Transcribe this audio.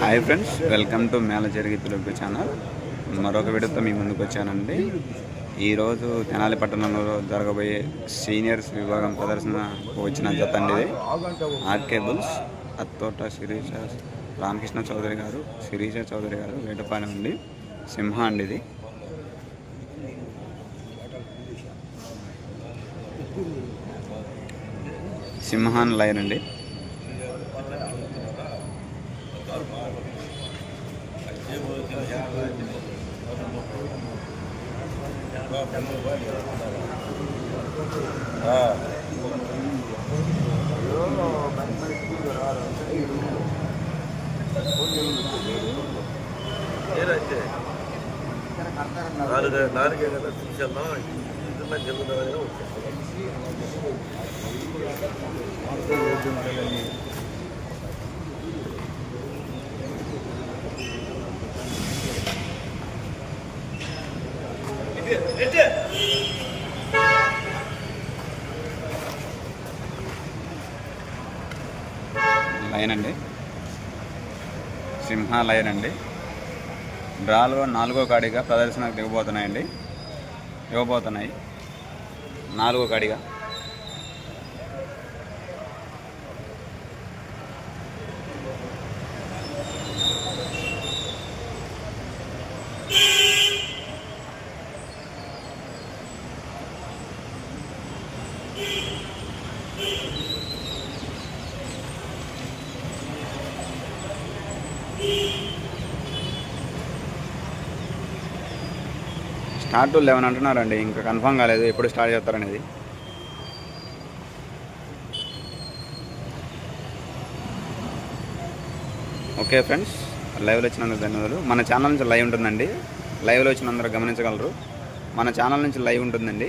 Hi friends welcome to మేళ జరిగి Telugu channel. మరొక వీడియోతో మీ ముందుకు వచ్చానండి. ఈరోజు తెనాలి పట్టణంలో జరగబోయే సీనియర్స్ విభాగం ప్రదర్శన వచ్చిన జత అండి ఇది. ఆర్కే బుల్స్ అత్తోట శిరీష రామకృష్ణ చౌదరి గారు శిరీష చౌదరి గారు వేటపాలెం అండి. సింహ అండి ఇది. సింహాన్ లైన్ అండి. నాలుగు నాలుగు గంటల తీసుకెళ్దాం ఇంత జరుగుతుందని వచ్చాను లైన్ అండి సింహ లైన్ అండి డ్రాలో నాలుగో కాడిగా ప్రదర్శనకు దిగబోతున్నాయండి. ఇవ్వబోతున్నాయి నాలుగో కాడిగా. స్టార్ట్ లెవెన్ అంటున్నారండి ఇంకా కన్ఫామ్ కాలేదు ఎప్పుడు స్టార్ట్ చేస్తారనేది. ఓకే ఫ్రెండ్స్ లైవ్లో వచ్చినందుకు ధన్యవాదాలు. మన ఛానల్ నుంచి లైవ్ ఉంటుందండి. లైవ్లో వచ్చినందరూ గమనించగలరు. మన ఛానల్ నుంచి లైవ్ ఉంటుందండి.